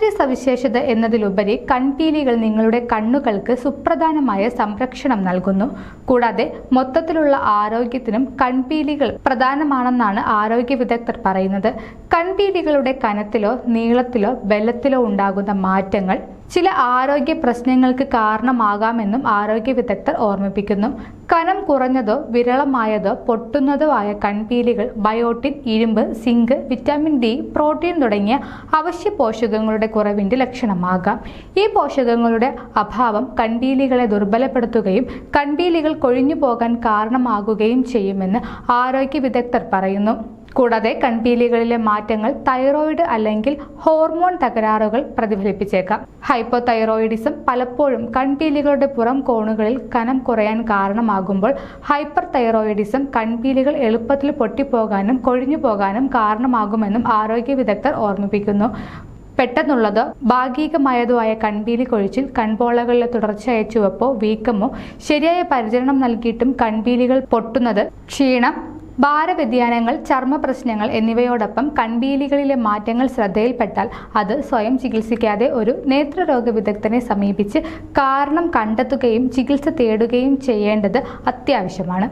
സൗന്ദര്യ സവിശേഷത എന്നതിലുപരി കൺപീലികൾ നിങ്ങളുടെ കണ്ണുകൾക്ക് സുപ്രധാനമായ സംരക്ഷണം നൽകുന്നു. കൂടാതെ മൊത്തത്തിലുള്ള ആരോഗ്യത്തിനും കൺപീലികൾ പ്രധാനമാണെന്നാണ് ആരോഗ്യ വിദഗ്ധർ പറയുന്നത്. കൺപീലികളുടെ കനത്തിലോ നീളത്തിലോ ബലത്തിലോ ഉണ്ടാകുന്ന മാറ്റങ്ങൾ ചില ആരോഗ്യ പ്രശ്നങ്ങൾക്ക് കാരണമാകാമെന്നും ആരോഗ്യ വിദഗ്ധർ ഓർമ്മിപ്പിക്കുന്നു. കനം കുറഞ്ഞതോ വിരളമായതോ പൊട്ടുന്നതോ ആയ കൺപീലികൾ ബയോട്ടിൻ ഇരുമ്പ് സിങ്ക് വിറ്റാമിൻ ഡി പ്രോട്ടീൻ തുടങ്ങിയ അവശ്യ പോഷകങ്ങളുടെ കുറവിന്റെ ലക്ഷണമാകാം. ഈ പോഷകങ്ങളുടെ അഭാവം കൺപീലികളെ ദുർബലപ്പെടുത്തുകയും കൺപീലികൾ കൊഴിഞ്ഞു പോകാൻ കാരണമാകുകയും ചെയ്യുമെന്ന് ആരോഗ്യ വിദഗ്ധർ പറയുന്നു. കൂടാതെ കൺപീലികളിലെ മാറ്റങ്ങൾ തൈറോയിഡ് അല്ലെങ്കിൽ ഹോർമോൺ തകരാറുകൾ പ്രതിഫലിപ്പിച്ചേക്കാം. ഹൈപ്പോ തൈറോയിഡിസം പലപ്പോഴും കൺപീലികളുടെ പുറം കോണുകളിൽ കനം കുറയാൻ കാരണമാകുമ്പോൾ ഹൈപ്പർ തൈറോയിഡിസം കൺപീലികൾ എളുപ്പത്തിൽ പൊട്ടിപ്പോകാനും കൊഴിഞ്ഞു പോകാനും കാരണമാകുമെന്നും ആരോഗ്യ വിദഗ്ധർ ഓർമ്മിപ്പിക്കുന്നു. പെട്ടെന്നുള്ളതോ ഭാഗികമായതോ ആയ കൺപീലി കൊഴിച്ചിൽ കൺപോളകളിലെ തുടർച്ചയായ ചുവപ്പോ വീക്കമോ ശരിയായ പരിചരണം നൽകിയിട്ടും കൺപീലികൾ പൊട്ടുന്നത് ക്ഷീണം ഭാരവ്യതിയാനങ്ങൾ ചർമ്മ പ്രശ്നങ്ങൾ എന്നിവയോടൊപ്പം കൺപീലികളിലെ മാറ്റങ്ങൾ ശ്രദ്ധയിൽപ്പെട്ടാൽ അത് സ്വയം ചികിത്സിക്കാതെ ഒരു നേത്രരോഗ വിദഗ്ധനെ സമീപിച്ച് കാരണം കണ്ടെത്തുകയും ചികിത്സ തേടുകയും ചെയ്യേണ്ടത് അത്യാവശ്യമാണ്.